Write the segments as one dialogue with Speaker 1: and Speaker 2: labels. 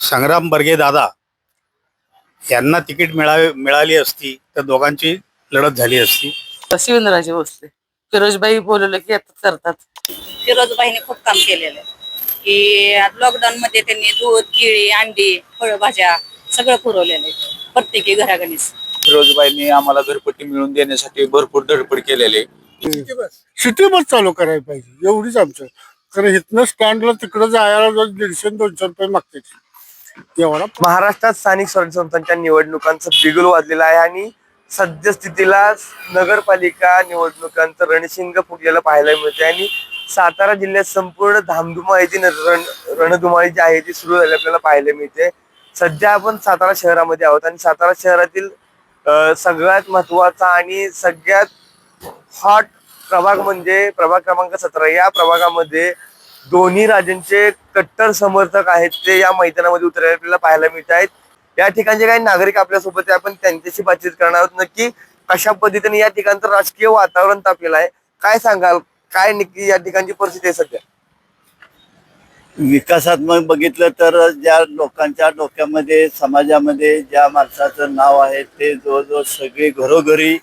Speaker 1: संग्राम बर्गे दादा यांना तिकीट मिळावी मिळाली असती तर दोघांची लढत झाली असती.
Speaker 2: शिवेंद्रराजे भोसले. फिरोजबाई बोलवलं की येतात करतात.
Speaker 3: फिरोजबाईंनी खूप काम केलेलं आहे. की लॉकडाऊन मध्ये त्यांनी दूध केळी अंडी फळभाज्या सगळं पुरवलेलं आहे. प्रत्येकी घरागणीस
Speaker 4: फिरोजबाईंनी आम्हाला घरपट्टी मिळवून देण्यासाठी भरपूर धडपड केलेली.
Speaker 5: सिटी बस चालू करायला पाहिजे एवढीच आमचं. कारण इथनं स्टँडला तिकडं जायला जर दीडशे दोनशे रुपये मागते
Speaker 6: महाराष्ट्रात स्थानिक स्वराज्य संस्थांच्या निवडणुकांचं बिगुल वाजलेलं आहे आणि सद्यस्थितीला नगरपालिका निवडणुकांचं रणशिंग फुटलेलं पाहायला मिळते आणि सातारा जिल्ह्यात संपूर्ण धामधुमाळीची न- रण रणधुमाळी जी आहे ती सुरू झाली आपल्याला पाहायला मिळते. सध्या आपण सातारा शहरामध्ये आहोत आणि सातारा शहरातील सगळ्यात महत्त्वाचा आणि सगळ्यात हॉट प्रभाग म्हणजे प्रभाग क्रमांक सतरा. या प्रभागामध्ये दोन्ही राजांचे कट्टर समर्थक आहेत ते या मैदानामध्ये उतरायला आपल्याला पाहायला मिळत आहेत. या ठिकाणचे काही नागरिक आपल्यासोबत आहे. आपण त्यांच्याशी बातचीत करणार आहोत. नक्की कशा पद्धतीने या ठिकाणचं राजकीय वातावरण तापलेलं आहे? काय सांगाल? काय नक्की या ठिकाणची परिस्थिती आहे सध्या?
Speaker 7: विकासात्मक बघितलं तर ज्या लोकांच्या डोक्यामध्ये समाजामध्ये ज्या माणसाचं नाव आहे ते जवळजवळ सगळे घरोघरी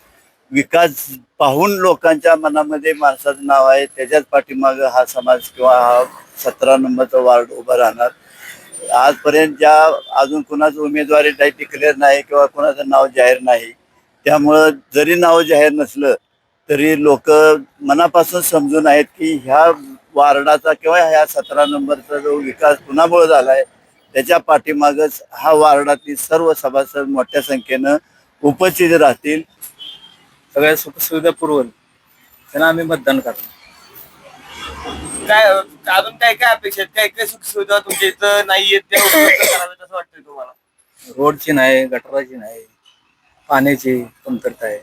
Speaker 7: विकास पाहून लोकांच्या मनामध्ये माणसाचं नाव आहे त्याच्याच पाठीमाग हा समाज किंवा हा सतरा नंबरचा वार्ड उभा राहणार. आजपर्यंत ज्या अजून कुणाचं उमेदवारी काही डिक्लेअर नाही किंवा कुणाचं नाव जाहीर नाही त्यामुळं जरी नाव जाहीर नसलं तरी लोक मनापासून समजून आहेत की ह्या वार्डाचा किंवा ह्या सतरा नंबरचा जो विकास कुणामुळं झाला आहे त्याच्या पाठीमागच हा वार्डातील सर्व सभासद मोठ्या संख्येनं उपस्थित राहतील.
Speaker 4: सगळ्या सुखसुविधा पुरवल. त्यांना आम्ही मतदान करणार. काय अजून काय काय अपेक्षा आहेत? काय काय सुखसुविधा तुमच्या इथं नाही आहेत त्या उपलब्ध कराव्यात असं वाटतंय तुम्हाला? रोडची नाही गटराची नाही पाण्याची कमतरता आहे.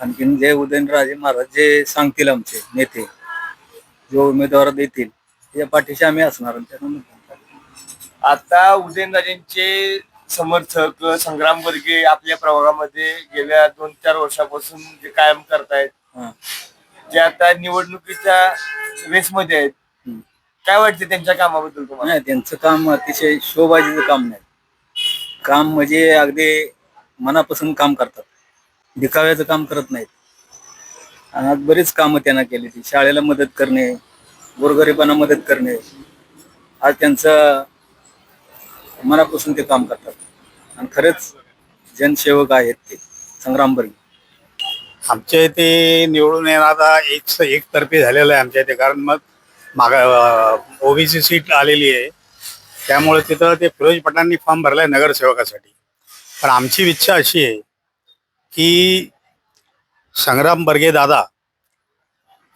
Speaker 4: आणखीन जे उदयनराजे महाराज जे सांगतील आमचे नेते जो उमेदवार देतील त्याच्या पाठीशी आम्ही असणार आणि त्यांना मतदान करणार.
Speaker 8: आता उदयनराजेंचे समर्थक संग्राम वर्गे आपल्या प्रभागामध्ये गेल्या दोन चार वर्षापासून जे कायम करतायत. जे आता निवडणुकीच्या रेसमध्ये आहेत. काय वाटते त्यांच्या कामाबद्दल तुम्हाला?
Speaker 4: नाही त्यांचं काम अतिशय शोबाजीचं काम नाही. काम म्हणजे अगदी मनापासून काम करतात. दिखाव्याचं काम करत नाहीत. आणि आज बरीच कामं त्यांना केली ती. शाळेला मदत करणे गोरगरिबांना मदत करणे. आज त्यांचं मनापासून ते काम करतात. आणि खरेच जनसेवक आहेत ते. संग्राम बर्गे
Speaker 1: आमच्या इथे निवडून येणारा एक एकतर्फी झालेलं आहे आमच्या इथे. कारण मग मागा ओबीसी सीट आलेली आहे. त्यामुळे तिथं ते फिरोज पटांनी फॉर्म भरलाय नगरसेवकासाठी. पण आमची इच्छा अशी आहे की संग्राम बर्गे दादा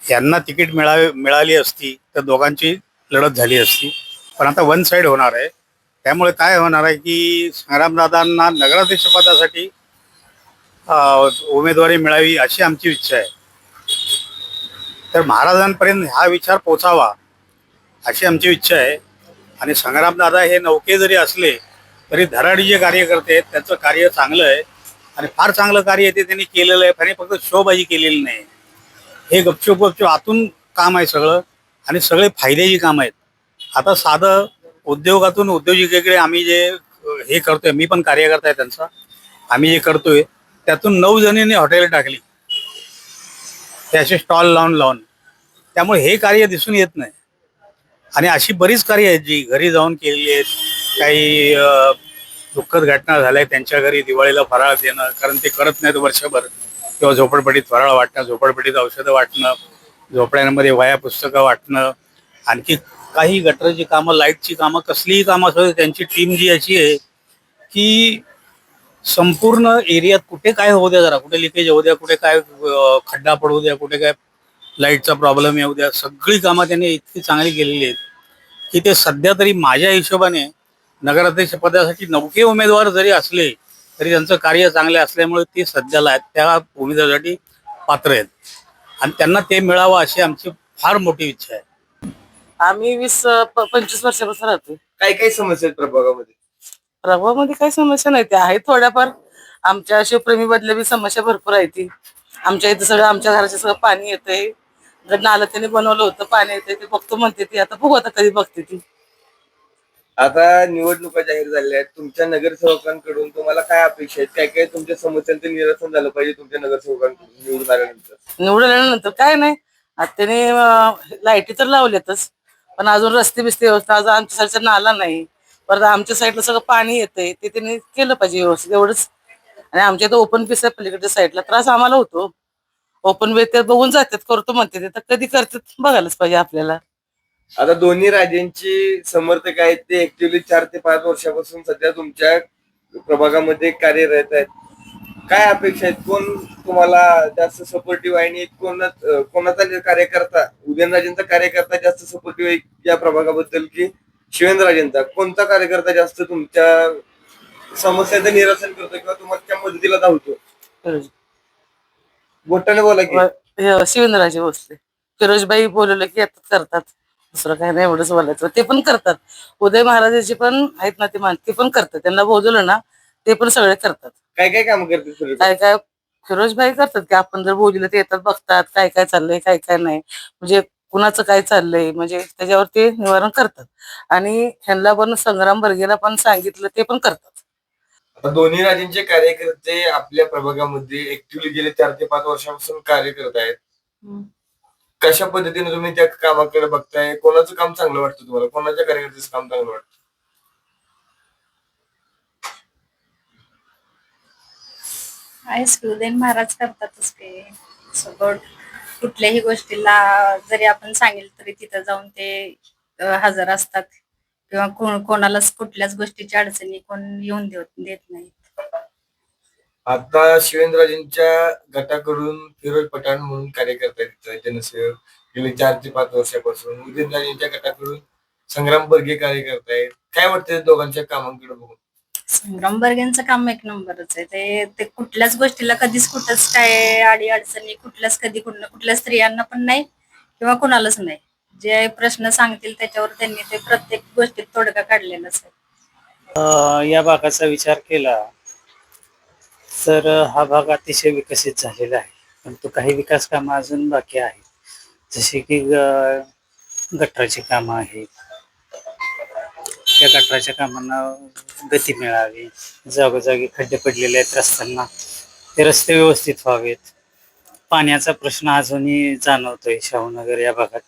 Speaker 1: यांना तिकीट मिळावे मिळाली असती तर दोघांची लढत झाली असती. पण आता वन साईड होणार आहे. त्यामुळे काय होणार आहे की संग्रामदादांना नगराध्यक्ष पदासाठी उमेदवारी मिळावी अशी आमची इच्छा आहे. तर महाराजांपर्यंत हा विचार पोचावा अशी आमची इच्छा आहे. आणि संग्रामदादा हे नौके जरी असले तरी धराडी जे कार्य करते त्याचं कार्य चांगलं आहे. आणि फार चांगलं कार्य ते त्यांनी केलेलं आहे आणि फक्त शोबाजी केलेली नाही. हे गपचूप गपचूप आतून काम आहे सगळं. आणि सगळे फायद्याची काम आहेत. आता साधं उद्योगातून उद्योजिकेकडे आम्ही जे हे करतोय मी पण कार्यकर्ता आहे त्यांचा. आम्ही जे करतोय त्यातून नऊ जणींनी हॉटेल टाकली. त्याचे स्टॉल लावून लावून. त्यामुळे हे कार्य दिसून येत नाही. आणि अशी बरीच कार्य आहेत जी घरी जाऊन केलेली आहेत. काही दुःखद घटना झाल्या त्यांच्या घरी दिवाळीला फराळ देणं कारण ते करत नाहीत वर्षभर. किंवा झोपडपट्टीत फराळ वाटणं झोपडपट्टीत औषधं वाटणं झोपड्यांमध्ये वया पुस्तकं वाटणं. आणखी काही गटरची कामं लाईटची कामं कसलीही कामं असू त्यांची टीम जी अशी आहे की संपूर्ण एरियात कुठे काय होऊ द्या जरा कुठे लिकेज होऊ द्या कुठे काय खड्डा पडू द्या कुठे काय लाईटचा प्रॉब्लेम येऊ द्या सगळी कामं त्यांनी इतकी चांगली केलेली आहेत की ते सध्या तरी माझ्या हिशोबाने नगराध्यक्ष पदासाठी नौके उमेदवार जरी असले तरी त्यांचं कार्य चांगले असल्यामुळे ते सध्याला त्या उमेदवारासाठी पात्र आहेत. आणि त्यांना ते मिळावं अशी आमची फार मोठी इच्छा आहे.
Speaker 2: आम्ही वीस प- पंचवीस वर्षापासून राहतो
Speaker 8: काय काय समस्या आहेत प्रभागामध्ये?
Speaker 2: प्रभावामध्ये काही समस्या नाही त्या आहेत थोड्याफार. आमच्या शिवप्रेमी बदल्या बी समस्या भरपूर आहे ती. आमच्या इथं सगळं आमच्या घराचे सगळं पाणी येतंय. नालं त्यांनी बनवलं होतं पाणी येते ते बघतो म्हणते ती. आता बघू आता कधी बघते ती.
Speaker 8: आता निवडणुका जाहीर झाल्या आहेत. तुमच्या नगरसेवकांकडून तुम्हाला काय अपेक्षा आहेत? काय काय तुमच्या समस्यांचं निरसन झालं पाहिजे तुमच्या नगरसेवकांकडून निवडून आल्यानंतर?
Speaker 2: निवडून आल्यानंतर काय नाही. आता त्याने अं, लाईटी तर लावल्यातच. पण अजून रस्ते बिस्ते व्यवस्था अजून आमच्या साईडचा नाला नाही. परत आमच्या साईडला सगळं पाणी येतंय. ते त्यांनी केलं पाहिजे व्यवस्थित. एवढंच. आणि आमच्या इथं ओपन पीस आहे पलीकडच्या साईडला. त्रास आम्हाला होतो. ओपन वे ते बघून जातात. करतो म्हणते ते. तर कधी करतात बघायलाच पाहिजे आपल्याला.
Speaker 8: आता दोन्ही राजांची समर्थक आहेत ते ऍक्च्युली चार ते पाच वर्षापासून सध्या तुमच्या प्रभागामध्ये कार्यरत आहेत. काय अपेक्षा आहेत? कोण तुम्हाला जास्त सपोर्टिव्ह आहे आणि कोण कोणाचा कार्यकर्ता उदयनराजेंचा कार्यकर्ता जास्त सपोर्टिव्ह आहे या प्रभागाबद्दल की शिवेंद्रराजेंचा? कोणता कार्यकर्ता जास्त तुमच्या समस्यांचं निरसन करतो किंवा तुमच्या मदतीला धावतो मोठ्याने बोला की.
Speaker 2: शिवेंद्रराजे भोसले. फिरोजबाई बोलवलं की येतात करतात. दुसरं काही नाही एवढंच बोलायचं. ते पण करतात. उदय महाराजाचे पण आहेत ना ते मान ते पण करतात. त्यांना बोलवलं ना ते पण सगळे करतात.
Speaker 8: काय काय काम करते फिरोज
Speaker 2: काय काय फिरोजबाई करतात की आपण जर बोललं ते येतात बघतात काय काय चाललंय काय काय नाही. म्हणजे कुणाचं काय चाललंय म्हणजे त्याच्यावर ते निवारण करतात. आणि ह्यांना पण संग्राम बर्गेला पण सांगितलं ते पण करतात.
Speaker 8: आता दोन्ही राजेंचे कार्यकर्ते आपल्या प्रभागामध्ये ऍक्च्युली गेले चार ते पाच वर्षापासून कार्य करत आहेत. कशा पद्धतीने तुम्ही त्या कामाकडे बघताय? कोणाचं काम चांगलं वाटतं तुम्हाला? कोणाच्या कार्यकर्त्याचं काम चांगलं वाटतं?
Speaker 3: आहेच की उदयन महाराज करतातच ते. सपोर्ट कुठल्याही गोष्टीला जरी आपण सांगितलं तरी तिथं जाऊन ते अं, हजर असतात. किंवा कोण कोणालाच कुठल्याच गोष्टीची अडचणी कोण येऊन देत देत नाही
Speaker 8: आता शिवेंद्रजींच्या गटाकडून फिरोज पठाण म्हणून कार्यकर्ता आहेत तिथं जनसेवक. गेले चार ते पाच वर्षापासून. उदयनराजेंच्या गटाकडून संग्राम बर्गे कार्यकर्ता आहेत. काय वाटतं या दोघांच्या कामांकडे बघून?
Speaker 3: संग्राम बर्गेंचं काम एक नंबरच आहे. ते ते कुठल्याच गोष्टीला कधीच कुठंच काय अडी अडचणी कुठल्याच कधी कुठल्या कुठल्या स्त्रियांना पण नाही किंवा कुणालाच नाही. जे प्रश्न सांगतील त्याच्यावर त्यांनी ते प्रत्येक गोष्टीत तोडगा काढलेलाच आहे.
Speaker 9: अ, या भागाचा विचार केला तर हा भाग अतिशय विकसित झालेला आहे. परंतु काही विकास कामं अजून बाकी आहेत. जसे की ग- गटाराची कामं आहेत. त्या गटाराच्या कामांना गती मिळावी. जागोजागी खड्डे पडलेले आहेत रस्त्यांना. ते रस्ते व्यवस्थित व्हावेत. पाण्याचा प्रश्न अजूनही जाणवतोय शाहूनगर या भागात.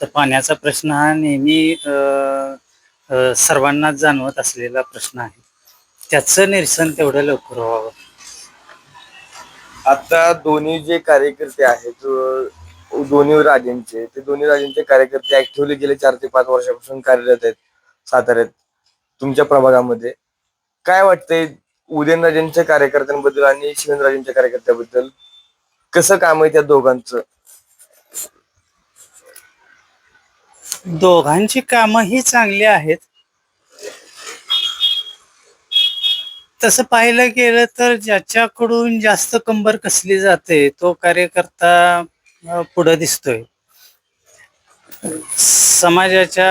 Speaker 9: तर पाण्याचा प्रश्न हा नेहमी सर्वांनाच जाणवत असलेला प्रश्न आहे. त्याचं निरसन तेवढं लवकर व्हावं.
Speaker 8: आता दोन्ही जे कार्यकर्ते आहेत दोन्ही राजेंचे ते दोन्ही राजेंचे कार्यकर्ते ऍक्टिव्हली गेले चार ते पाच वर्षापासून कार्यरत आहेत. साताऱ्यात. तुमच्या प्रभागामध्ये काय वाटतंय उदयनराजेंच्या कार्यकर्त्यांबद्दल आणि शिवेंद्रराजेंच्या कार्यकर्त्याबद्दल? कसं काम आहे त्या दोघांचं?
Speaker 9: दोघांची कामंही चांगली आहेत. तसं पाहायला गेलं तर ज्याच्याकडून जास्त कंबर कसली जाते तो कार्यकर्ता पुढं दिसतोय. समाजाच्या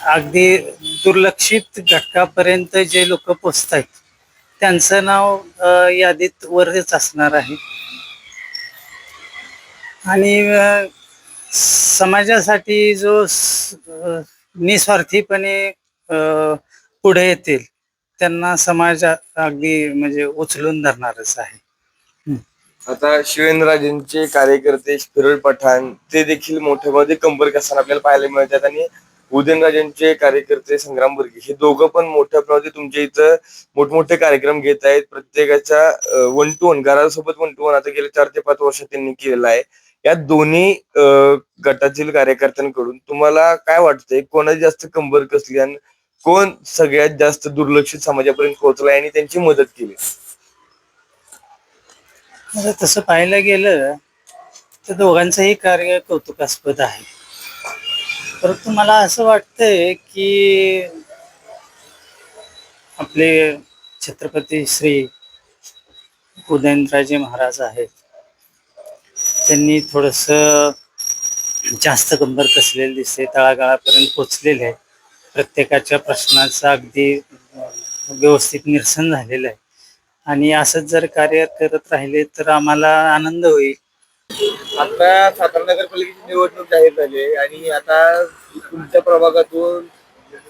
Speaker 9: अगदी दुर्लक्षित घटकापर्यंत जे लोक पोचत आहेत त्यांचं नाव यादीत वरच असणार आहे. आणि समाजासाठी जो निस्वार्थीपणे अ, पुढे येतील त्यांना समाज अगदी म्हणजे उचलून धरणारच आहे.
Speaker 8: आता शिवेंद्रराजेंचे कार्यकर्ते फिरोज पठाण ते देखील मोठ्या मध्ये कंबर कसताना आपल्याला पाहायला मिळतात आणि उदयनराजेंचे कार्यकर्ते संग्राम बर्गे हे दोघं पण मोठ्या प्रमाणात तुमच्या इथं मोठमोठे कार्यक्रम घेत आहेत. प्रत्येकाच्या वन टू वन घरासोबत वन टू वन आता गेले चार ते पाच वर्ष त्यांनी केलेलं आहे. या दोन्ही गटातील कार्यकर्त्यांकडून तुम्हाला काय वाटतंय? कोणाची जास्त कंबर कसली आणि कोण सगळ्यात जास्त दुर्लक्षित समाजापर्यंत पोहोचलाय आणि त्यांची मदत केली?
Speaker 9: तसं पाहायला गेलं तर दोघांचंही कार्य कौतुकास्पद आहे. परंतु मला असं वाटतंय की आपले छत्रपती श्री उदयनराजे महाराज आहेत. त्यांनी थोडस जास्त कंबर कसलेलं दिसते तळागाळापर्यंत पोचलेले आहे प्रत्येकाच्या प्रश्नाचा अगदी व्यवस्थित निरसन झालेलं आहे. आणि असंच जर कार्य करत राहिले तर आम्हाला आनंद होईल.
Speaker 8: आता सातारा नगरपालिकेची निवडणूक जाहीर झाली आहे आणि आता तुमच्या प्रभागातून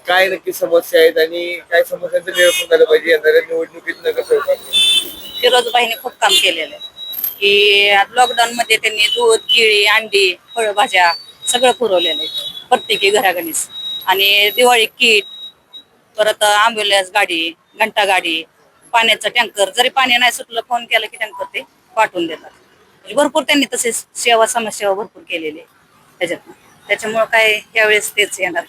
Speaker 8: काय नक्की समस्या आहेत आणि काय समस्यांचं निरसन झालं पाहिजे येणाऱ्या निवडणुकीत नगरसेवकांनी?
Speaker 10: खूप काम केलेलं आहे. की लॉकडाऊन मध्ये त्यांनी दूध केळी अंडी फळभाज्या सगळं पुरवलेलं आहे. प्रत्येकी घराघरीच. आणि दिवाळी किट परत अँब्युलन्स गाडी घंटा गाडी पाण्याचा टँकर. जरी पाणी नाही सुटलं फोन केला की टँकर ते पाठवून देतात. म्हणजे भरपूर त्यांनी तसे सेवा समाजसेवा भरपूर केलेली आहे त्याच्यात त्याच्यामुळं काय यावेळेस तेच येणार.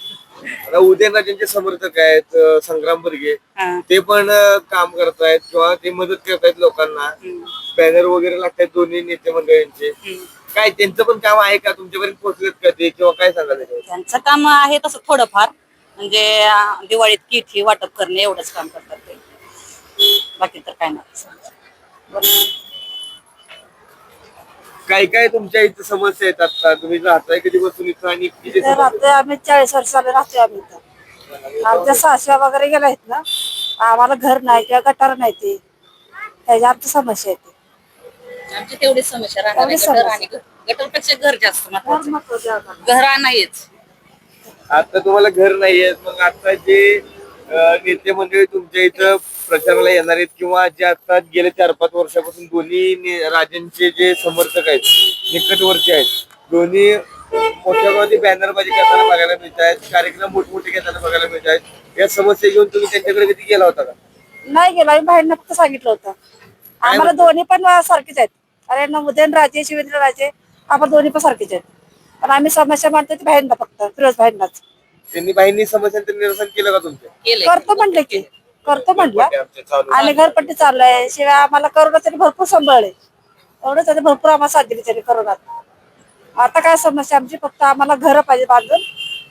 Speaker 8: आता उदयनराजेंचे समर्थक आहेत अं, संग्राम बर्गे
Speaker 10: हा.
Speaker 8: ते पण अं, काम करतायत किंवा ते मदत करतायत लोकांना.
Speaker 10: हम्म.
Speaker 8: बॅनर वगैरे लागतात दोन्ही नेते मंडळींचे.
Speaker 10: हम्म.
Speaker 8: काय त्यांचं पण काम आहे का? तुमच्यापर्यंत पोहोचलेत का ते? किंवा काय सांगाल त्याच्यावर?
Speaker 10: त्यांचं काम आहे तसं थोडंफार. म्हणजे अं, दिवाळीत किट ही वाटप करणे एवढंच काम करतात ते. बाकी तर काय नाही.
Speaker 8: काय काय तुमच्या इथं समस्या आहेत आता तुम्ही राहताय कधी बसून इथं आणि किती समस्या
Speaker 11: राहतोय आम्ही चाळीस वर्षाला राहतोय आम्ही इथं आमच्या सासऱ्या वगैरे गेल्या आहेत ना आम्हाला घर नाही किंवा गटार नाही ते त्याच्या आमची समस्या येते
Speaker 10: आमची तेवढीच समस्या राहणार आहे.
Speaker 11: तेवढीच
Speaker 10: गटर
Speaker 11: समस्या.
Speaker 10: आणि घर- गटरपेक्षा घर जास्त
Speaker 11: घर
Speaker 10: महत्वाचं
Speaker 11: आहे आम्हाला.
Speaker 10: घरा नाहीच
Speaker 8: आता तुम्हाला घर नाहीये मग आता जे नेते मंडळी तुमच्या इथं प्रचाराला येणार आहेत किंवा जे आता गेले चार पाच वर्षापासून दोन्ही ने- राजांचे जे समर्थक आहेत निकटवर्ती आहेत दोन्ही मोठ्या प्रमाणात बॅनरबाजी करताना बघायला मिळत आहेत कार्यक्रम मोठमोठे घेताना बघायला मिळत आहेत. या समस्या घेऊन तुम्ही त्यांच्याकडे कधी गेला होता का?
Speaker 11: नाही गेलो आम्ही बाहेर फक्त सांगितलं होतं. आम्हाला दोन्ही पण सारखेच आहेत. अरे ना उदयन राजे शिवेंद्र राजे आम्हाला दोन्ही पण सारखेच आहेत. पण आम्ही समस्या मानतो ती बाहेरना फक्त फिरोज बाहेरनाच
Speaker 8: त्यांनी बाईंनी समस्यांचं निरसन केलं का
Speaker 10: केलंय.
Speaker 11: करतो म्हणलं की. करतो म्हणलं.
Speaker 8: आमच्या चालू
Speaker 11: आणि घरपट्टी चालू आहे. शिवाय आम्हाला करोना त्यांनी भरपूर सांभाळले. एवढं त्यांनी भरपूर आम्हाला साथ दिली त्यांनी करोनात आता काय समस्या? आमची फक्त आम्हाला घर पाहिजे बांधून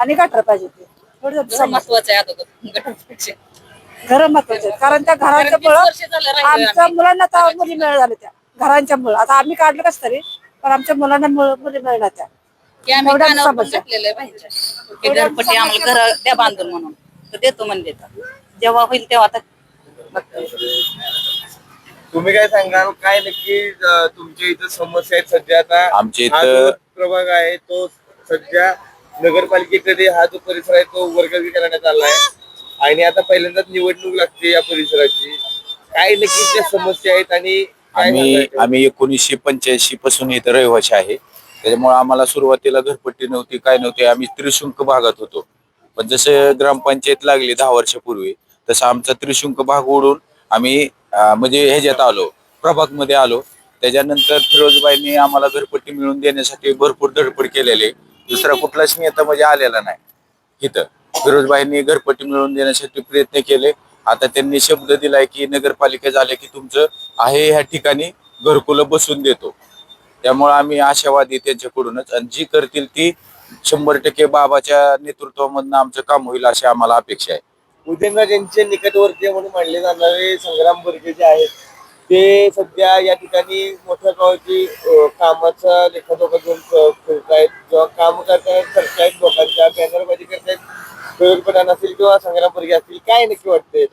Speaker 11: आणि गटर पाहिजे ते
Speaker 10: घर
Speaker 11: समस्या.
Speaker 10: महत्वाचं आहे आता गटरपेक्षा
Speaker 11: घर महत्त्वाचे. आहेत. कारण त्या घराच्या
Speaker 10: कारण
Speaker 11: मुळे
Speaker 10: वर्ष झालं राहिलोय
Speaker 11: आमच्या
Speaker 10: आम्ही.
Speaker 11: मुलांना तर मुली मिळ झाल्या त्या. घरांच्या मुळे. आता आम्ही काढलं कस तरी पण आमच्या मुलांना मुळ- मुली मिळणार त्या.
Speaker 10: की आम्ही
Speaker 11: एवढ्या
Speaker 10: कानावर पण आहे बाईंच्या. घरपट्टी आम्हाला घर द्या बांधून म्हणून. तर देतो म्हणले तर. जेव्हा होईल तेव्हा आता बघतो.
Speaker 8: तुम्ही काय सांगाल? काय नक्की अं, तुमच्या इथं समस्या आहेत सध्या आता?
Speaker 12: आमच्या
Speaker 8: हा
Speaker 12: इथं-
Speaker 8: जो प्रभाग आहे तो सध्या नगरपालिकेकडे हा जो परिसर आहे तो वर्गवी करण्यात आला आहे. आणि आता पहिल्यांदाच निवडणूक लागते या परिसराची. काय नक्की त्या समस्या आहेत आणि काय
Speaker 12: आम्ही
Speaker 8: सांगायचं?
Speaker 12: आम्ही एकोणीसशे पंच्याऐंशी पासून इथं रहिवाशी आहे. त्याच्यामुळे आम्हाला सुरुवातीला घरपट्टी नव्हती काय नव्हती आम्ही त्रिशुंक भागात होतो. पण जसं ग्रामपंचायत लागली दहा वर्षापूर्वी तसं आमचा त्रिशुंक भाग उडून आम्ही म्हणजे ह्याच्यात आलो प्रभागमध्ये आलो. त्याच्यानंतर फिरोजबाईंनी आम्हाला घरपट्टी मिळवून देण्यासाठी भरपूर धडपड केलेली. दुसरा कुठलाच नेता म्हणजे आलेला नाही इथं. फिरोजबाईंनी घरपट्टी मिळवून देण्यासाठी प्रयत्न केले. आता त्यांनी शब्द दिलाय की नगरपालिका झाले की तुमचं आहे ह्या ठिकाणी घरकुलं बसून देतो. त्यामुळे आम्ही आशावादी त्यांच्याकडूनच आणि जी करतील ती शंभर टक्के बाबाच्या नेतृत्वामधनं आमचं काम होईल अशी आम्हाला अपेक्षा आहे.
Speaker 8: उदयनराजेंचे निकटवर्तीय म्हणून मानले जाणारे संग्राम बर्गे जे आहेत ते सध्या या ठिकाणी मोठ्या प्रमाणाची कामाचा लेखाजोखा घेऊन फिरतायत किंवा काम करतायत करतायत लोकांच्या बॅनरबाजी करतायत फिरोज पठाण असतील किंवा संग्राम बर्गे असतील काय नक्की वाटतंय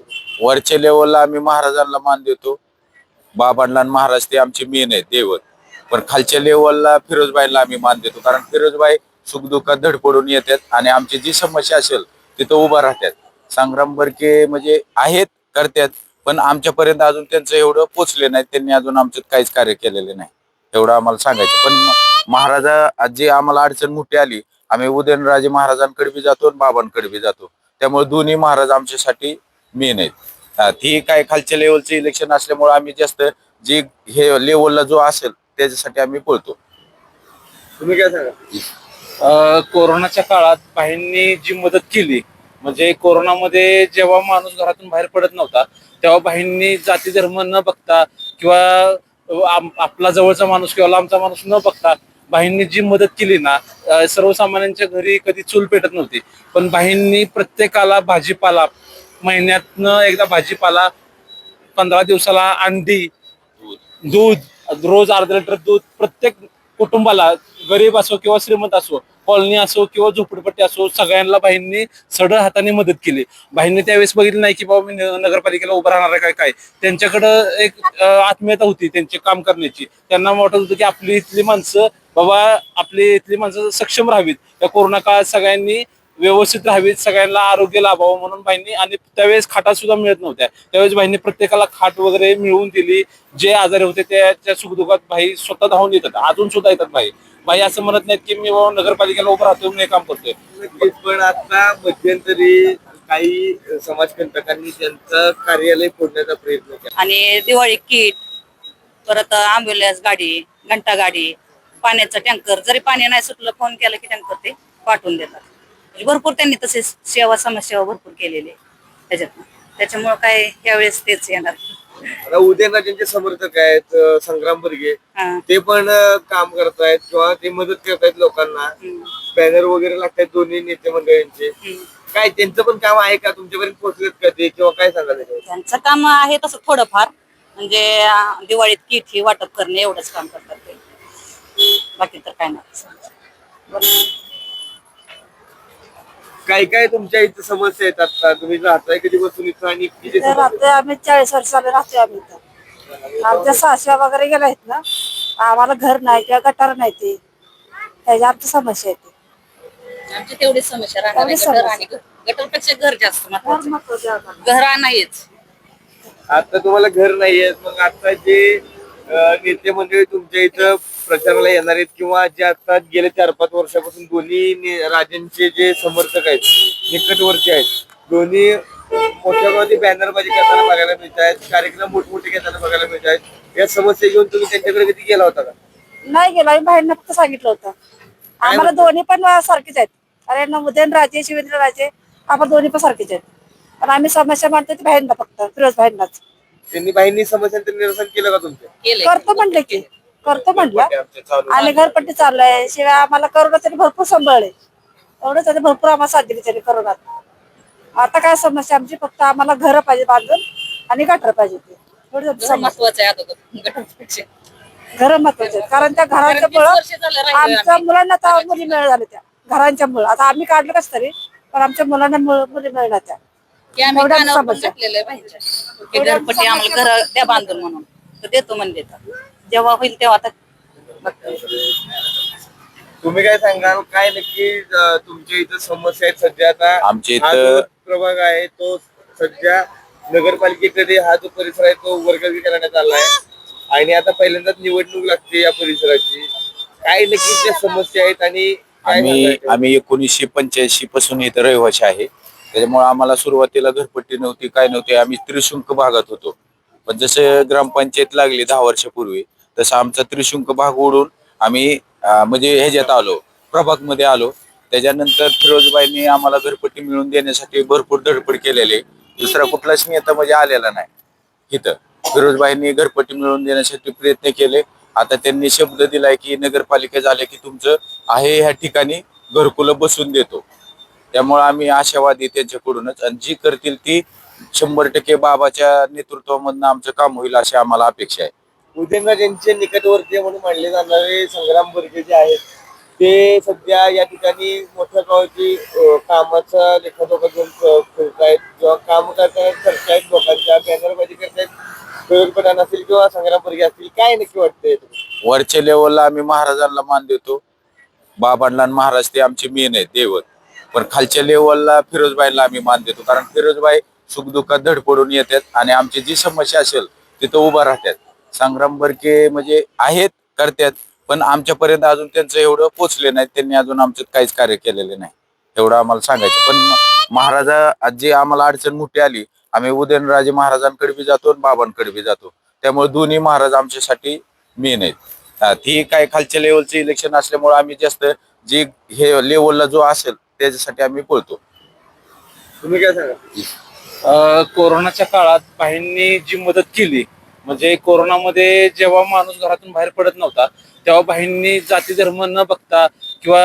Speaker 12: वरच्या लेवलला आम्ही महाराजांना मान देतो. बाबांना महाराज ते आमचे मेन आहेत देवत. पण खालच्या लेवलला फिरोजबाईला आम्ही मान देतो. कारण फिरोजबाई सुखदुःखात धडपडून येतात आणि आमची जी समस्या असेल तिथं उभा राहतात. संग्राम बरके म्हणजे आहेत करतात पण आमच्यापर्यंत अजून त्यांचं एवढं पोचले नाही त्यांनी अजून आमच्यात काहीच कार्य केलेले नाही. एवढं आम्हाला सांगायचं. पण महाराजा जी आम्हाला अडचण मोठी आली आम्ही उदयनराजे महाराजांकडे बी जातो आणि बाबांकडे बी जातो. त्यामुळे दोन्ही महाराज आमच्यासाठी मेन आहेत. ती काय खालच्या लेवलचं इलेक्शन असल्यामुळे आम्ही जास्त जे हे लेवलला जो असेल त्याच्यासाठी आम्ही पळतो.
Speaker 8: तुम्ही काय सांगा?
Speaker 13: कोरोनाच्या काळात बाईंनी जी मदत केली म्हणजे कोरोनामध्ये जेव्हा माणूस घरातून बाहेर पडत नव्हता तेव्हा बाईंनी जाती धर्म न बघता किंवा आपला जवळचा माणूस किंवा लांबचा माणूस न बघता बाईंनी जी मदत केली ना सर्वसामान्यांच्या घरी कधी चूल पेटत नव्हती. पण बाईंनी प्रत्येकाला भाजीपाला महिन्यातनं एकदा भाजीपाला पंधरा दिवसाला अंडी दूध रोज अर्धा लिटर दूध प्रत्येक कुटुंबाला गरीब असो किंवा श्रीमंत असो कॉलनी असो किंवा झोपडपट्टी असो सगळ्यांना बाईंनी सडळ हाताने मदत केली. बाईंनी त्यावेळेस बघितलं नाही की बाबा मी न- नगरपालिकेला उभं राहणार आहे काय काय? त्यांच्याकडं एक आत्मीयता होती त्यांचे काम करण्याची. त्यांना वाटत होतं की आपली इथली माणसं बाबा आपली इथली माणसं सक्षम राहावीत. या कोरोना काळात सगळ्यांनी व्यवस्थित राहावीत सगळ्यांना आरोग्य लाभावं म्हणून बाईंनी आणि त्यावेळेस खाटा सुद्धा मिळत नव्हत्या. त्यावेळेस बाईंनी प्रत्येकाला खाट वगैरे मिळवून दिली. जे आजारी होते त्याच्या सुखदुखात भाई स्वतः धावून येतात. अजून सुद्धा येतात भाई भाई असं म्हणत नाहीत की मी बाबा नगरपालिकेला उभं राहतो मी हे काम करतोय.
Speaker 8: पण आता मध्यंतरी काही समाजकंटकांनी त्यांचं कार्यालय फोडण्याचा प्रयत्न केला.
Speaker 10: आणि दिवाळी किट परत अँब्युलन्स गाडी घंटा गाडी पाण्याचा टँकर जरी पाणी नाही सुटलं फोन केला की टँकर ते पाठवून देतात. म्हणजे भरपूर त्यांनी तसे सेवा समाजसेवा भरपूर केलेली आहे त्याच्यात त्याच्यामुळं काय यावेळेस तेच येणार.
Speaker 8: आता उदयनराजेंचे समर्थक आहेत अं, संग्राम बर्गे
Speaker 10: हा.
Speaker 8: ते पण अं, काम करतायत किंवा ते मदत करतायत लोकांना. बॅनर वगैरे लागतात दोन्ही नेते मंडळींचे. काय त्यांचं पण काम आहे का? तुमच्यापर्यंत पोहोचलेत का ते? किंवा काय सांगाल त्याच्यावर?
Speaker 10: त्यांचं काम आहे तसं थोडंफार. म्हणजे अं, दिवाळीत किट ही वाटप करणे एवढंच काम करतात ते. बाकी तर काय नाही.
Speaker 8: काय काय तुमच्या इथं समस्या आहेत आता तुम्ही राहताय कधी बसून इथं आणि किती
Speaker 11: राहतोय आम्ही चाळीस वर्षाला राहतोय आम्ही इथं आमच्या सासऱ्या वगैरे गेल्या आहेत ना आम्हाला घर नाही किंवा गटार नाही ते त्याच्या आमची समस्या येते
Speaker 10: आमची तेवढीच समस्या राहणार आहे.
Speaker 11: तेवढीच
Speaker 10: गटर
Speaker 11: समस्या.
Speaker 10: आणि घर- गटरपेक्षा घर जास्त
Speaker 11: घर महत्वाचं आहे आम्हाला.
Speaker 10: घर नाहीच
Speaker 8: आता तुम्हाला घर नाहीये मग आता जे नेते मंडळी तुमच्या इथं प्रचाराला येणार आहेत किंवा जे आता गेले चार पाच वर्षापासून दोन्ही राजांचे जे समर्थक आहेत निकटवर्ती आहेत दोन्ही मोठ्या प्रमाणात बॅनरबाजी करताना बघायला मिळत आहेत कार्यक्रम मोठमोठे घेताना बघायला मिळत आहेत. या समस्या घेऊन तुम्ही त्यांच्याकडे कधी गेला होता का?
Speaker 11: नाही गेलो आम्ही बाहेरनं फक्त सांगितलं होतं. आम्हाला दोन्ही पण सारखेच आहेत. अरे न उदयन राजे शिवेंद्र राजे आम्हाला दोन्ही पण सारखेच आहेत. पण आम्ही समस्या मांडतो ते बाहेरनं फक्त फिरोज बाहेरनाच
Speaker 8: त्यांनी बाईंनी समस्यांचं निरसन केलं का
Speaker 10: केलंय.
Speaker 11: करतो म्हणले की. करतो म्हणलं.
Speaker 8: चालू
Speaker 11: आणि घरपट्टी चालू आहे. शिवाय आम्हाला करोना तरी भरपूर सांभाळले. एवढं त्याने भरपूर आम्हाला साथ दिली त्याने करोनात आता काय समस्या? आमची फक्त आम्हाला घर पाहिजे बांधून आणि गटर पाहिजे ते. एवढी आमची
Speaker 10: घर
Speaker 11: समस्या.
Speaker 10: महत्वाचं आहे अगोदर गटरपेक्षा.
Speaker 11: घर महत्त्वाचे. कारण त्या घरांच्या
Speaker 10: कारण वीस
Speaker 11: मुळे
Speaker 10: वर्ष झालं राहिलोय
Speaker 11: आमच्या
Speaker 10: आम्ही.
Speaker 11: मुलांना आता मुली मिळ झाल्या त्या. घरांच्या मुळे. आता आम्ही काढलं कस तरी पण आमच्या मुलांना मुळ- मुली मिळणार त्या.
Speaker 10: की आम्ही
Speaker 11: एवढ्या
Speaker 10: कानावर पण
Speaker 11: समस्या.
Speaker 10: घातलेलं आहे बाईंच्या. की घरपट्टी आम्हाला घर द्या बांधून म्हणून तर देतो म्हणजे जेव्हा होईल तेव्हा आता बघतो.
Speaker 8: तुम्ही काय सांगाल काय नक्की अं, तुमच्या इथं समस्या आहेत सध्या आता
Speaker 12: आमच्या
Speaker 8: हा
Speaker 12: इथं-
Speaker 8: जो प्रभाग आहे तो सध्या नगरपालिकेकडे हा जो परिसर आहे तो वर्गीकरण करण्यात आला आहे आणि आता पहिल्यांदाच निवडणूक लागते या परिसराची काय नक्की त्या समस्या आहेत आणि काय
Speaker 12: आम्ही? आम्ही एकोणीसशे पंच्याऐंशी पासून इथं रहिवासी आहे त्याच्यामुळे आम्हाला सुरुवातीला घरपट्टी नव्हती काय नव्हती. आम्ही त्रिशुंक भागात होतो. पण जसं ग्रामपंचायत लागली दहा वर्षापूर्वी तसं आमचा त्रिशुंक भाग उडून आम्ही म्हणजे ह्याच्यात आलो प्रभागमध्ये आलो. त्याच्यानंतर फिरोजबाईंनी आम्हाला घरपट्टी मिळवून देण्यासाठी भरपूर धडपड केलेली दुसरा कुठलाच नेता म्हणजे आलेला नाही. इथं. फिरोजबाईंनी घरपट्टी मिळवून देण्यासाठी प्रयत्न केले. आता त्यांनी शब्द दिलाय की नगरपालिका झाले की तुमचं आहे ह्या ठिकाणी घरकुलं बसून देतो. त्यामुळे आम्ही आशावादी त्यांच्याकडूनच. आणि जी करतील ती शंभर टक्के बाबाच्या नेतृत्वामधनं आमचं काम होईल अशी आम्हाला अपेक्षा आहे.
Speaker 8: उदयनराजेंचे निकटवर्तीय म्हणून मानले जाणारे संग्राम बर्गे जे आहेत ते सध्या या ठिकाणी मोठ्या प्रमाणाची कामाचा लेखाजोखा घेऊन फिरतायत किंवा काम करतायत करतायत लोकांच्या बॅनरबाजी करतायत प्रधान असतील किंवा संग्राम बर्गे असतील काय नक्की वाटतंय?
Speaker 12: वरच्या लेवलला आम्ही महाराजांना मान देतो. बाबांना आणि महाराज ते आमचे मेन आहेत देवत. पण खालच्या लेवलला फिरोजबाईला आम्ही मान देतो. कारण फिरोजबाई सुखदुःखात धडपडून येतात आणि आमची जी समस्या असेल तिथं उभा राहतात. संग्राम बरके म्हणजे आहेत करतात पण आमच्यापर्यंत अजून त्यांचं एवढं पोचले नाही त्यांनी अजून आमच्यात काहीच कार्य केलेले नाही. एवढं आम्हाला सांगायचं. पण महाराजा जी आम्हाला अडचण मोठी आली. आम्ही उदयनराजे महाराजांकडे बी जातो आणि बाबांकडे बी जातो. त्यामुळे दोन्ही महाराज आमच्यासाठी मेन आहेत. ती काय खालच्या लेवलचं इलेक्शन असल्यामुळे आम्ही जास्त जे हे लेवलला जो असेल त्याच्यासाठी आम्ही पळतो
Speaker 8: तुम्ही काय सांगा?
Speaker 13: अ, कोरोनाच्या काळात बाईंनी जी मदत केली म्हणजे कोरोनामध्ये जेव्हा माणूस घरातून बाहेर पडत नव्हता तेव्हा बाईंनी जाती धर्म न बघता किंवा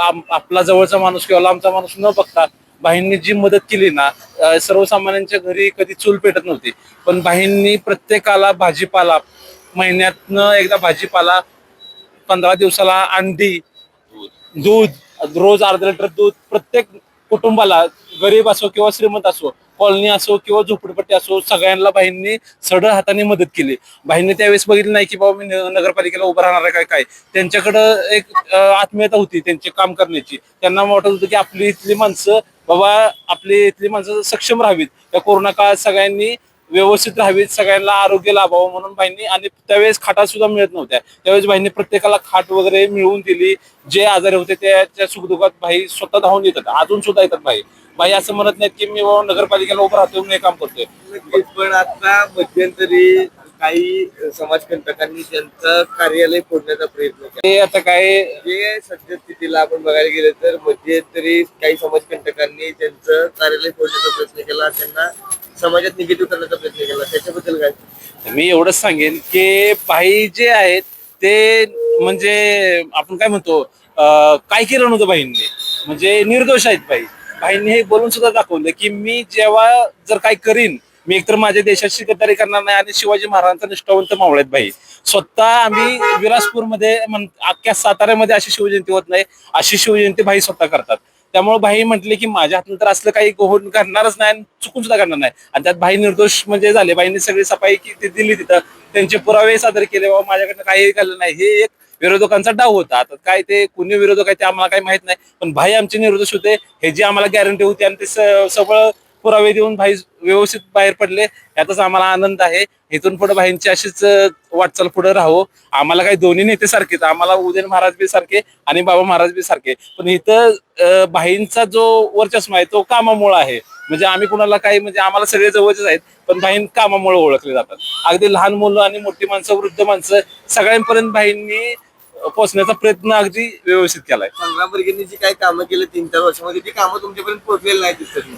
Speaker 13: आम- आपला जवळचा माणूस किंवा लांबचा माणूस न बघता बाईंनी जी मदत केली ना सर्वसामान्यांच्या घरी कधी चूल पेटत नव्हती. पण बाईंनी प्रत्येकाला भाजीपाला महिन्यातनं एकदा भाजीपाला पंधरा दिवसाला अंडी दूध रोज अर्धा लिटर दूध प्रत्येक कुटुंबाला गरीब असो किंवा श्रीमंत असो कॉलनी असो किंवा झोपडपट्टी असो सगळ्यांना बाईंनी सढळ हाताने मदत केली. बाईंनी त्यावेळेस बघितलं नाही की बाबा मी नगरपालिकेला उभं राहणार आहे काय काय? त्यांच्याकडं एक आत्मीयता होती त्यांचे काम करण्याची. त्यांना वाटत होतं की आपली इथली माणसं बाबा आपली इथली माणसं सक्षम राहावीत. या कोरोना काळात सगळ्यांनी व्यवस्थित राहावीत सगळ्यांना आरोग्य लाभावं म्हणून बाईंनी आणि त्यावेळेस खाटा सुद्धा मिळत नव्हत्या. त्यावेळेस बाईंनी प्रत्येकाला खाट वगैरे मिळवून दिली. जे आजारी होते त्याच्या सुखदुखात भाई स्वतः धावून येतात. अजून सुद्धा येतात भाई भाई असं म्हणत नाहीत की मी नगरपालिकेला उभं राहतो मी हे काम करतोय.
Speaker 8: पण आता मध्यंतरी काही समाजकंटकांनी त्यांचं कार्यालय फोडण्याचा प्रयत्न केला.
Speaker 13: ते आता काय
Speaker 8: जे सध्या स्थितीला आपण बघायला गेलं तर मध्यंतरी काही समाजकंटकांनी त्यांचं कार्यालय फोडण्याचा प्रयत्न केला. त्यांना समाजात निगेटिव्ह करण्याचा प्रयत्न केला त्याच्याबद्दल काय?
Speaker 13: मी एवढंच सांगेन की भाई जे आहेत ते म्हणजे आपण काय म्हणतो अं, काय केलं नव्हतं बाईंनी म्हणजे निर्दोष आहेत बाई बाईंनी हे बोलून सुद्धा दाखवलं की मी जेव्हा जर काय करीन मी एकतर माझ्या देशाची गद्दारी करणार नाही आणि शिवाजी महाराजांचा निष्ठावंत मावळ आहेत बाई स्वतः आम्ही विलासपूरमध्ये म्हण- अख्ख्या साताऱ्यामध्ये अशी शिवजयंती होत नाही अशी शिवजयंती भाई स्वतः करतात. त्यामुळे भाई म्हटले की माझ्या हातून तर असलं काही होऊन करणारच नाही आणि चुकून सुद्धा करणार नाही. आणि त्यात भाई निर्दोष म्हणजे झाले. भाईंनी सगळी सफाई की ती दिली तिथं. त्यांचे पुरावे सादर केले. बाबा माझ्याकडनं काही झालं नाही. हे एक विरोधकांचा डाव होता. आता काय ते कुणी विरोधक आहे ते आम्हाला काही माहीत नाही. पण भाई आमचे निर्दोष होते. हे जी आम्हाला गॅरंटी होती आणि ते स- सगळं पुरावे देऊन भाई व्यवस्थित बाहेर पडले यातच आम्हाला आनंद आहे. इथून पुढे भाईंची अशीच वाटचाल पुढे राहू. आम्हाला काही दोन्ही नेते सारखेच आम्हाला उदयन महाराज बी सारखे आणि बाबा महाराज बी सारखे. पण इथं भाईंचा जो वर्चस्व आहे तो कामामुळे आहे. म्हणजे आम्ही कुणाला काही म्हणजे आम्हाला सगळे जवळचेच आहेत पण भाईन कामामुळे ओळखले जातात. अगदी लहान मुलं आणि मोठी माणसं वृद्ध माणसं सगळ्यांपर्यंत भाईंनी पोहोचण्याचा प्रयत्न अगदी व्यवस्थित केलाय.
Speaker 8: संग्राम जी काही कामं केली तीन चार वर्षामध्ये ती कामं तुमच्यापर्यंत पोहोचलेली नाही दिसत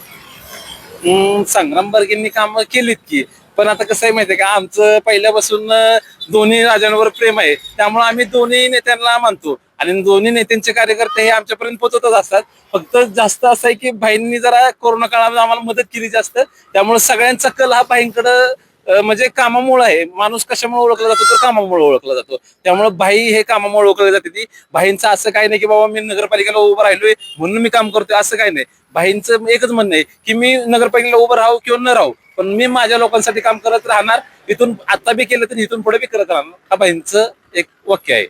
Speaker 13: हम्म, संग्राम बर्गेंनी काम केलीत की. पण आता कसं आहे माहितीये का आमचं पहिल्यापासून अं, दोन्ही राजांवर प्रेम आहे. त्यामुळे आम्ही दोन्ही नेत्यांना मानतो. आणि दोन्ही नेत्यांचे कार्यकर्ते हे आमच्यापर्यंत पोहोचतच असतात. फक्त जास्त असं आहे की भाईंनी जरा कोरोना काळामध्ये आम्हाला मदत केली जास्त. त्यामुळे सगळ्यांचा कल हा भाईंकडं अं, म्हणजे कामामुळे आहे. माणूस कशामुळे ओळखला जातो तर कामामुळे ओळखला जातो. त्यामुळे भाई हे कामामुळे ओळखले जाते ती भाईंचं असं काही नाही की बाबा मी नगरपालिकेला उभं राहिलोय म्हणून मी काम करतोय असं काही नाही. भाईंचं एकच म्हणणं आहे की मी नगरपालिकेला उभं राहू किंवा न राहू पण मी माझ्या लोकांसाठी काम करत राहणार इथून आता बी केलं तर इथून पुढे बी करत राहणार. हा भाईंचं एक वाक्य आहे.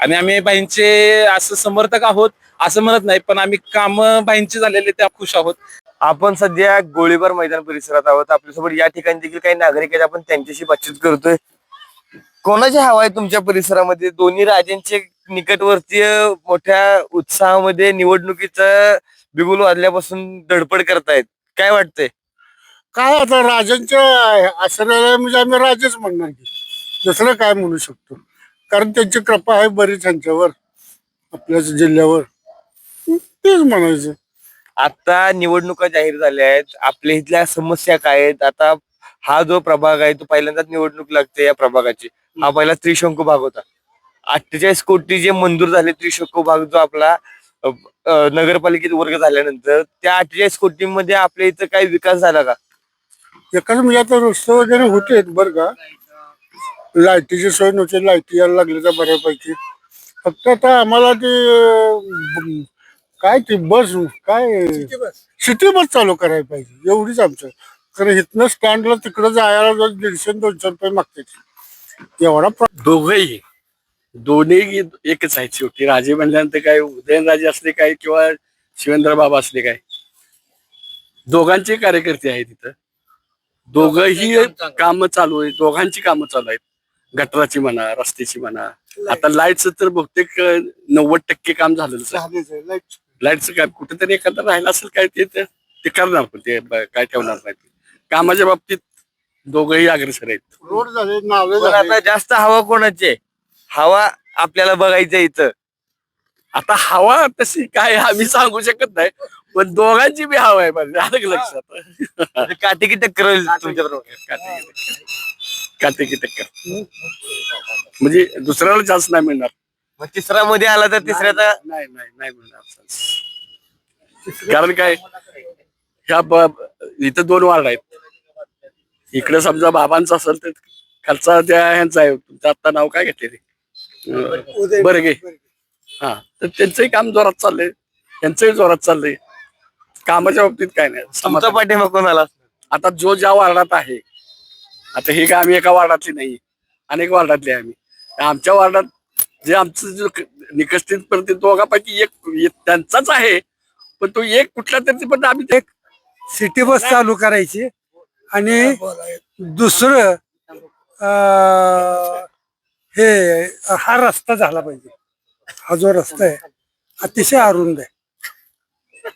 Speaker 13: आणि आम्ही बाईंचे असं समर्थक आहोत असं म्हणत नाही पण आम्ही काम बाईंचे झालेले त्या खुश आहोत.
Speaker 8: आपण सध्या गोळीबार मैदान परिसरात आहोत. आपल्यासोबत या ठिकाणी देखील काही नागरिक आहेत. आपण त्यांच्याशी बातचीत करतोय. कोणाची हवा आहे तुमच्या परिसरामध्ये? दोन्ही राजांचे निकटवर्तीय मोठ्या उत्साहामध्ये निवडणुकीचं बिगुल वाजल्यापासून धडपड करतायत. काय वाटतंय?
Speaker 5: काय आता राजांच्या आश्रयाला म्हणजे आम्ही राजेच म्हणणार की दुसरं काय म्हणू शकतो? कारण त्यांची कृपा आहे बरीच त्यांच्यावर आपल्या जिल्ह्यावर. तेच म्हणायचं.
Speaker 8: आता निवडणुका जाहीर झाल्या आहेत. आपल्या इथल्या समस्या काय आहेत? आता हा जो प्रभाग आहे तो पहिल्यांदाच निवडणूक लागते या प्रभागाची. हा पहिला त्रिशंकू भाग होता. अठ्ठेचाळीस कोटी जे मंजूर झाले त्रिशंकू भाग जो आपला नगरपालिकेत वर्ग झाल्यानंतर त्या अठ्ठेचाळीस कोटींमध्ये आपल्या इथं काही विकास झाला का?
Speaker 5: एकाच म्हणजे आता रस्ते वगैरे होते बरं का. लाईटीची सोय नव्हती लाईटी यायला लागली तर बऱ्यापैकी. फक्त आता आम्हाला ते अं, काय ती बस काय सिटी बस. चालू करायला पाहिजे एवढीच आमचं. कारण इथनं स्टँडला तिकडं जायला जर दीडशे दोनशे रुपये मागते एवढा
Speaker 14: दोघही दोन्ही एकच आहेत शेवटी. राजे म्हणल्यानंतर काय उदयनराजे असले काय किंवा शिवेंद्र बाबा असले काय? दोघांचे कार्यकर्ते आहेत तिथं दोघही काम चालू. आहे दोघांची कामं चालू आहेत. गटराची म्हणा रस्त्याची म्हणा. आता लाईटचं तर बहुतेक नव्वद टक्के काम झालेलं. लाईटचं काय कुठेतरी एखादं राहिलं असेल काय ते ते ते करणार पण ते काय ठेवणार नाही कामाच्या बाबतीत दोघही अग्रेसर आहेत.
Speaker 5: रोड झाले
Speaker 8: जास्त हवा कोणाची? आहे हवा आपल्याला बघायचं इथं.
Speaker 14: आता हवा तशी काय आम्ही सांगू शकत नाही पण दोघांची बी हवा आहे म्हणजे आलं लक्षात.
Speaker 8: काटेकी टक्कर होईल तुमच्या बरोबर.
Speaker 14: काटेकी टक्कर. म्हणजे दुसऱ्याला चान्स नाही मिळणार.
Speaker 8: मग तिसरा मध्ये आला तर तिसऱ्याचा
Speaker 14: नाही नाही नाही मिळणार. कारण काय ह्या इथं दोन वार्ड आहेत. इकडे समजा बाबांचा असेल तर खालचा त्या ह्यांचा आहे. तुमचं आता नाव काय घेतले ते बरं गे हा तर त्यांचंही काम जोरात चाललंय. त्यांचंही जोरात चाललंय. कामाच्या बाबतीत काय नाही.
Speaker 15: तुमचा
Speaker 14: समाधान.
Speaker 15: पाठिंबा कोणाला?
Speaker 14: आता जो ज्या वार्डात आहे आता हे काय आम्ही एका वार्डातली नाही अनेक वार्डातले आहे आम्ही. आमच्या वार्डात जे आमचं जो निकषित प्रति दोघांपैकी एक एक त्यांचाच आहे. पण तो एक कुठला तरी पण आम्ही एक
Speaker 16: सिटी बस चालू करायची आणि दुसरं अं, हे हा रस्ता झाला पाहिजे. हा जो रस्ता आहे अतिशय अरुंद आहे.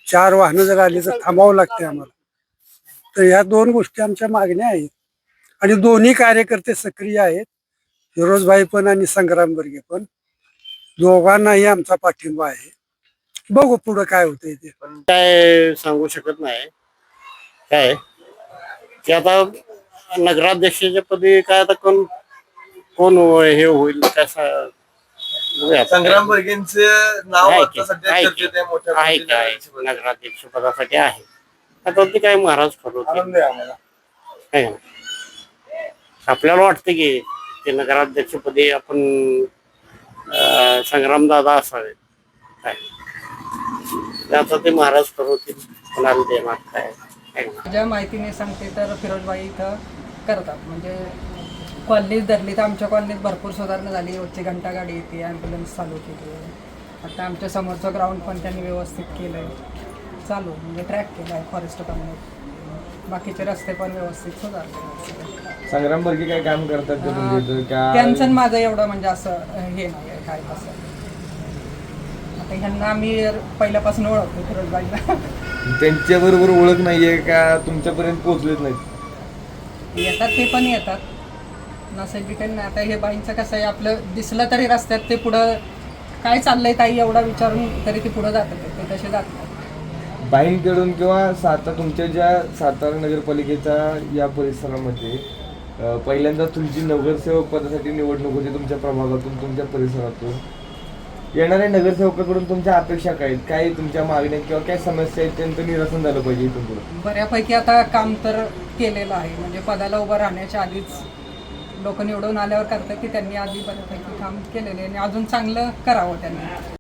Speaker 16: चार वाहनं जर आली तर थांबावं लागते आम्हाला. तर ह्या दोन गोष्टी आमच्या मागण्या आहेत. आणि दोन्ही कार्यकर्ते सक्रिय आहेत. फिरोजभाई पण आणि संग्राम बर्गे पण. दोघांनाही आमचा पाठिंबा आहे. बघू पुढं काय होतंय ते.
Speaker 17: काय सांगू शकत नाही. काय? की आता नगराध्यक्षाच्या पदी काय आता कोण कोण हे होईल काय सा- बघूया आता.
Speaker 15: संग्राम बर्गेंचं नाव
Speaker 17: आहे
Speaker 15: आता
Speaker 17: की-
Speaker 15: सध्या
Speaker 17: आहे
Speaker 15: चर्चेत आहे मोठ्या
Speaker 17: आहे
Speaker 15: पद्धतीने
Speaker 17: काय
Speaker 15: नगराध्यक्षपदी.
Speaker 17: नगराध्यक्ष पदासाठी आहे आता ते काय महाराज ठरवतील
Speaker 15: आनंद आहे आम्हाला
Speaker 17: आहे का? आपल्याला वाटतं की ते नगराध्यक्षपदी आपण अं, संग्रामदादा असावे काय ते आता ते महाराज ठरवतील कोणाला देणार काय?
Speaker 18: माझ्या माहितीने सांगते तर फिरोजबाई इथं करतात म्हणजे कॉलनीत धरली तर आमच्या कॉलनीत भरपूर सुधारणा झाली. रोजची घंटा गाडी येते ॲम्ब्युलन्स चालू केली. आता आमच्या समोरचं ग्राउंड पण त्यांनी व्यवस्थित केलं आहे चालू म्हणजे ट्रॅक केला आहे फॉरेस्ट कंपनीत बाकीचे रस्ते पण व्यवस्थित सुधारले.
Speaker 8: संग्राम बर्गे काय काम करतात
Speaker 18: त्यांचं माझं एवढं म्हणजे असं हे नाही काय असं आता ह्यांना आम्ही पहिल्यापासून ओळखतो फिरोजबाईला
Speaker 8: त्यांच्या बरोबर ओळख नाहीये का तुमच्यापर्यंत पोहोचलेच नाहीत?
Speaker 18: येतात ते पण येतात. नसेल नाही आता हे बाईंचं कसं आहे आपलं दिसलं तरी रस्त्यात ते पुढं काय चाललंय ताई एवढा विचारून तरी ते पुढं जातात ते तसे जात नाही
Speaker 8: बाईंकडून किंवा साता तुमच्या ज्या सातारा नगरपालिकेच्या या परिसरामध्ये पहिल्यांदा तुमची नगरसेवक पदासाठी निवडणूक होती तुमच्या प्रभागातून तुमच्या परिसरातून. येणाऱ्या नगरसेवकाकडून तुमच्या अपेक्षा काय आहेत? काय तुमच्या मागण्या किंवा काय समस्या आहेत? त्यांचं निरसन झालं पाहिजे इथून पुढे.
Speaker 18: बऱ्यापैकी आता काम तर केलेलं आहे. म्हणजे पदाला उभं राहण्याच्या आधीच लोक निवडून आल्यावर करतात की त्यांनी आधी बऱ्यापैकी काम केलेले आणि अजून चांगलं करावं त्यांनी.